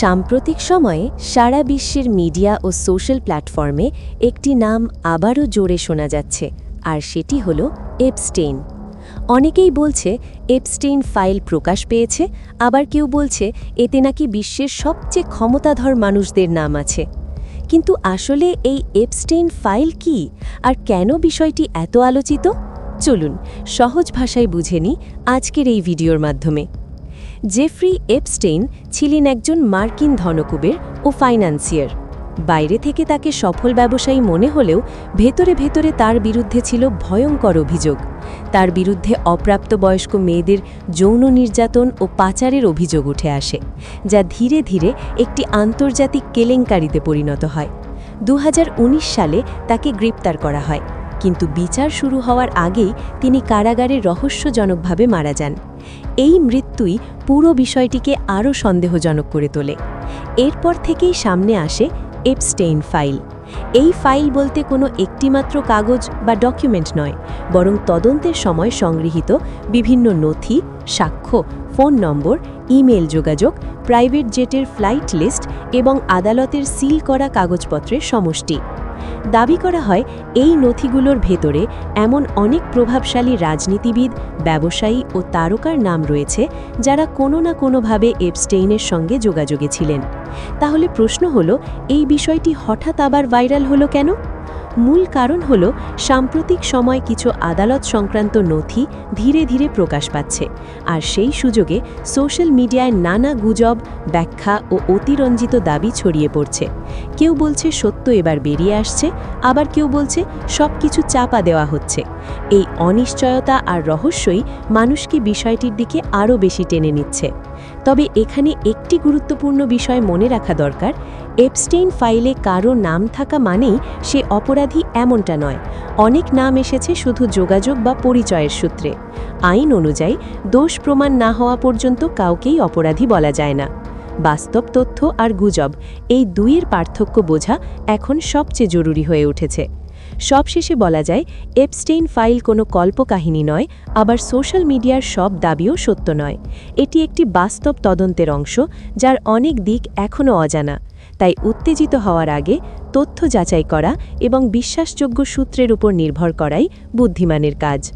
সাম্প্রতিক সময়ে সারা বিশ্বের মিডিয়া ও সোশ্যাল প্ল্যাটফর্মে একটি নাম আবারও জোরে শোনা যাচ্ছে, আর সেটি হল এপস্টেইন অনেকেই বলছে এপস্টেইন ফাইল প্রকাশ পেয়েছে, আবার কেউ বলছে এতে নাকি বিশ্বের সবচেয়ে ক্ষমতাধর মানুষদের নাম আছে। কিন্তু আসলে এই এপস্টেইন ফাইল কি, আর কেন বিষয়টি এত আলোচিত? চলুন সহজ ভাষায় বুঝে নিই আজকের এই ভিডিওর মাধ্যমে। জেফ্রি এপস্টেইন ছিলেন একজন মার্কিন ধনকুবের ও ফাইন্যান্সিয়ার বাইরে থেকে তাকে সফল ব্যবসায়ী মনে হলেও ভেতরে ভেতরে তার বিরুদ্ধে ছিল ভয়ঙ্কর অভিযোগ। তার বিরুদ্ধে অপ্রাপ্তবয়স্ক মেয়েদের যৌন নির্যাতন ও পাচারের অভিযোগ উঠে আসে, যা ধীরে ধীরে একটি আন্তর্জাতিক কেলেঙ্কারিতে পরিণত হয়। দু হাজার উনিশ সালে তাকে গ্রেপ্তার করা হয়। কিন্তু বিচার শুরু হওয়ার আগেই তিনি কারাগারে রহস্যজনকভাবে মারা যান। এই মৃত্যুই পুরো বিষয়টিকে আরও সন্দেহজনক করে তোলে। এরপর থেকেই সামনে আসে এপস্টেইন ফাইল এই ফাইল বলতে কোনো একটিমাত্র কাগজ বা ডকুমেন্ট নয়, বরং তদন্তের সময় সংগৃহীত বিভিন্ন নথি, সাক্ষ্য, ফোন নম্বর ইমেল যোগাযোগ, প্রাইভেট জেটের ফ্লাইট লিস্ট এবং আদালতের সিল করা কাগজপত্রের সমষ্টি। দাবি করা হয়, এই নথিগুলোর ভেতরে এমন অনেক প্রভাবশালী রাজনীতিবিদ, ব্যবসায়ী ও তারকার নাম রয়েছে যারা কোনো না কোনোভাবে এপস্টেইনের সঙ্গে যোগাযোগে ছিলেন। তাহলে প্রশ্ন হলো, এই বিষয়টি হঠাৎ আবার ভাইরাল হলো কেন? মূল কারণ হল সাম্প্রতিক সময় কিছু আদালত সংক্রান্ত নথি ধীরে ধীরে প্রকাশ পাচ্ছে, আর সেই সুযোগে সোশ্যাল মিডিয়ায় নানা গুজব, ব্যাখ্যা ও অতিরঞ্জিত দাবি ছড়িয়ে পড়ছে। কেউ বলছে সত্য এবার বেরিয়ে আসছে, আবার কেউ বলছে সব কিছু চাপা দেওয়া হচ্ছে। এই অনিশ্চয়তা আর রহস্যই মানুষকে বিষয়টির দিকে আরও বেশি টেনে নিচ্ছে। তবে এখানে একটি গুরুত্বপূর্ণ বিষয় মনে রাখা দরকার এপস্টেইন ফাইলে কারও নাম থাকা মানেই সে অপরাধী এমনটা নয়। অনেক নাম এসেছে শুধু যোগাযোগ বা পরিচয়ের সূত্রে। আইন অনুযায়ী, দোষ প্রমাণ না হওয়া পর্যন্ত কাউকেই অপরাধী বলা যায় না। বাস্তব তথ্য আর গুজব, এই দুইয়ের পার্থক্য বোঝা এখন সবচেয়ে জরুরি হয়ে উঠেছে। সবশেষে বলা যায়, এপস্টেইন ফাইল কোনো কল্পকাহিনী নয়, আবার সোশ্যাল মিডিয়ার সব দাবিও সত্য নয়। এটি একটি বাস্তব তদন্তের অংশ, যার অনেক দিক এখনও অজানা। তাই উত্তেজিত হওয়ার আগে তথ্য যাচাই করা এবং বিশ্বাসযোগ্য সূত্রের উপর নির্ভর করাই বুদ্ধিমানের কাজ।